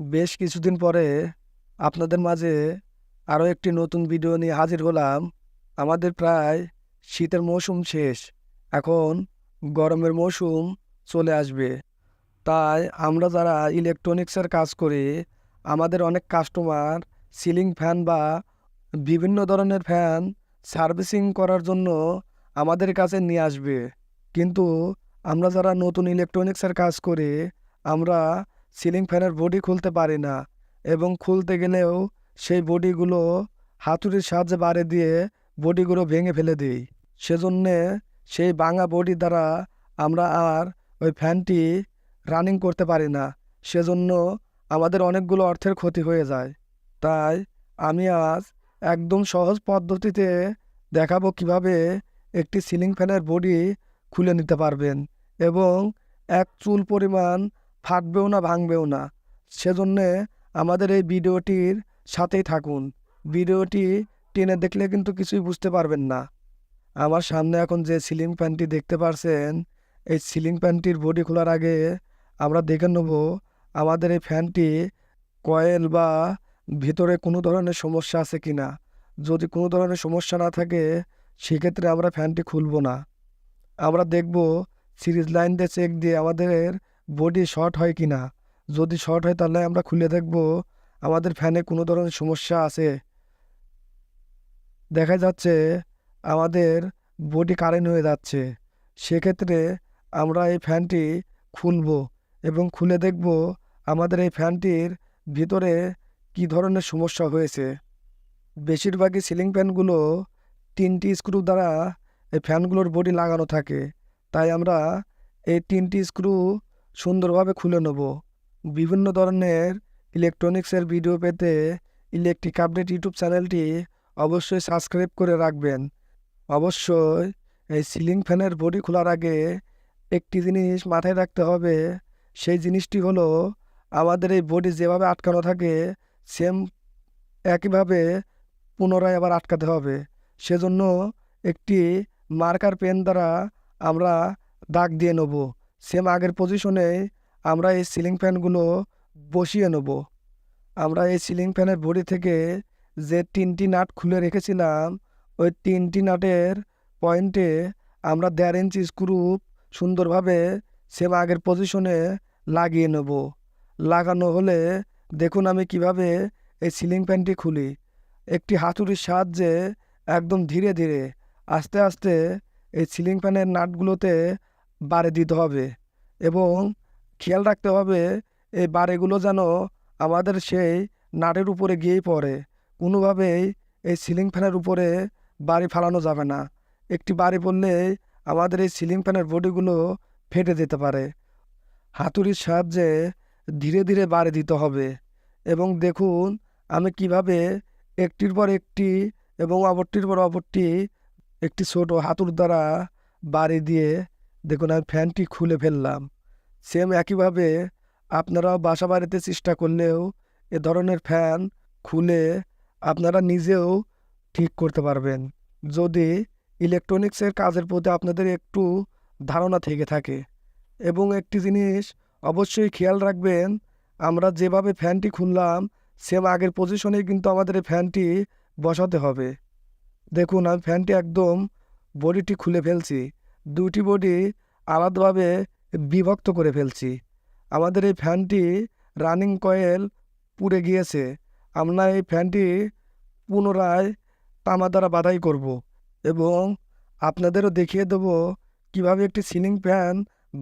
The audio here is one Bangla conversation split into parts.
বেশ কিছুদিন পরে আপনাদের মাঝে আরও একটি নতুন ভিডিও নিয়ে হাজির হলাম। আমাদের প্রায় শীতের মৌসুম শেষ। এখন গরমের মৌসুম চলে আসবে। তাই আমরা যারা ইলেকট্রনিক্সের কাজ করি, আমাদের অনেক কাস্টমার সিলিং ফ্যান বা বিভিন্ন ধরনের ফ্যান সার্ভিসিং করার জন্য আমাদের কাছে নিয়ে আসবে। কিন্তু আমরা যারা নতুন ইলেকট্রনিক্সের কাজ করি, আমরা সিলিং ফ্যানের বডি খুলতে পারি না এবং খুলতে গেলেও সেই বডিগুলো হাতুড়ির সাহায্যে বাড়ি দিয়ে বডিগুলো ভেঙে ফেলে দিই। সেজন্যে সেই ভাঙা বডি দ্বারা আমরা আর ওই ফ্যানটি রানিং করতে পারি না। সেজন্য আমাদের অনেকগুলো অর্থের ক্ষতি হয়ে যায়। তাই আমি আজ একদম সহজ পদ্ধতিতে দেখাবো কীভাবে একটি সিলিং ফ্যানের বডি খুলে নিতে পারবেন এবং এক চুল পরিমাণ ফাটবেও না, ভাঙবেও না। সেজন্যে আমাদের এই ভিডিওটির সাথেই থাকুন। ভিডিওটি টেনে দেখলে কিন্তু কিছুই বুঝতে পারবেন না। আমার সামনে এখন যে সিলিং ফ্যানটি দেখতে পারছেন, এই সিলিং ফ্যানটির বডি খোলার আগে আমরা দেখে নেব আমাদের এই ফ্যানটি কয়েল বা ভিতরে কোনো ধরনের সমস্যা আছে কি না যদি কোনো ধরনের সমস্যা না থাকে, সেক্ষেত্রে আমরা ফ্যানটি খুলব না। আমরা দেখব সিরিজ লাইন দিয়ে চেক দিয়ে আমাদের বডি শর্ট হয় কি না? যদি শর্ট হয় তাহলে আমরা খুলে দেখব, আমাদের ফ্যানে কোনো ধরনের সমস্যা আছে। দেখা যাচ্ছে আমাদের বডি কারেন্ট হয়ে যাচ্ছে। সেক্ষেত্রে আমরা এই ফ্যানটি খুলব এবং খুলে দেখব আমাদের এই ফ্যানটির ভিতরে কি ধরনের সমস্যা হয়েছে। বেশিরভাগই সিলিং ফ্যানগুলো তিনটি স্ক্রু দ্বারা এই ফ্যানগুলোর বডি লাগানো থাকে। তাই আমরা এই তিনটি স্ক্রু সুন্দরভাবে খুলে নেব। বিভিন্ন ধরনের ইলেকট্রনিক্সের ভিডিও পেতে ইলেকট্রিক আপডেট ইউটিউব চ্যানেলটি অবশ্যই সাবস্ক্রাইব করে রাখবেন। অবশ্যই এই সিলিং ফ্যানের বডি খোলার আগে একটি জিনিস মাথায় রাখতে হবে, সেই জিনিসটি হলো আমাদের এই বডি যেভাবে আটকানো থাকে সেম একইভাবে পুনরায় আবার আটকাতে হবে। সেজন্য একটি মার্কার পেন দ্বারা আমরা দাগ দিয়ে নেব। সেম আগের পজিশনে আমরা এই সিলিং ফ্যানগুলো বসিয়ে নেব। আমরা এই সিলিং ফ্যানের বডি থেকে যে তিনটি নাট খুলে রেখেছিলাম, ওই তিনটি নাটের পয়েন্টে আমরা দেড় ইঞ্চি স্ক্রু সুন্দরভাবে সেম আগের পজিশনে লাগিয়ে নেব। লাগানো হলে দেখুন আমি কীভাবে এই সিলিং ফ্যানটি খুলি। একটি হাতুড়ির সাহায্যে একদম ধীরে ধীরে আস্তে আস্তে এই সিলিং ফ্যানের নাটগুলোতে বারে দিতে হবে এবং খেয়াল রাখতে হবে এই বারেগুলো যেন আমাদের সেই নাটের উপরে গিয়েই পড়ে। কোনোভাবেই এই সিলিং ফ্যানের উপরে বাড়ি ফালানো যাবে না। একটি বাড়ি পড়লে আমাদের এই সিলিং ফ্যানের বডিগুলো ফেটে যেতে পারে। হাতুড়ির সাহায্যে ধীরে ধীরে বাড়ি দিতে হবে এবং দেখুন আমি কীভাবে একটির পর একটি এবং অপরটির পর অপরটি একটি ছোট হাতুর দ্বারা বাড়ি দিয়ে দেখুন, আমি ফ্যানটি খুলে ফেললাম। সেম একইভাবে আপনারাও বাসা বাড়িতে চেষ্টা করলেও এ ধরনের ফ্যান খুলে আপনারা নিজেও ঠিক করতে পারবেন। যদি ইলেকট্রনিক্সের কাজের প্রতি আপনাদের একটু ধারণা থেকে থাকে। এবং একটি জিনিস অবশ্যই খেয়াল রাখবেন, আমরা যেভাবে ফ্যানটি খুললাম, সেম আগের পজিশনে কিন্তু আমাদের এই ফ্যানটি বসাতে হবে। দেখুন, আমি ফ্যানটি একদম বডিটি খুলে ফেলছি। দুটি বডি আলাদাভাবে বিভক্ত করে ফেলছি। আমাদের এই ফ্যানটি রানিং কয়েল পুড়ে গিয়েছে। আমরা এই ফ্যানটি পুনরায় তামা দ্বারা বাধাই করব এবং আপনাদেরও দেখিয়ে দেব কীভাবে একটি সিলিং ফ্যান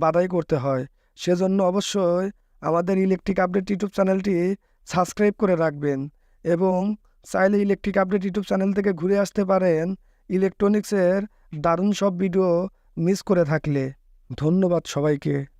বাধাই করতে হয়। সেজন্য অবশ্যই আমাদের ইলেকট্রিক আপডেট ইউটিউব চ্যানেলটি সাবস্ক্রাইব করে রাখবেন এবং চাইলে ইলেকট্রিক আপডেট ইউটিউব চ্যানেল থেকে ঘুরে আসতে পারেন। ইলেকট্রনিক্সের দারুণ সব ভিডিও মিস করে থাকলে ধন্যবাদ সবাইকে।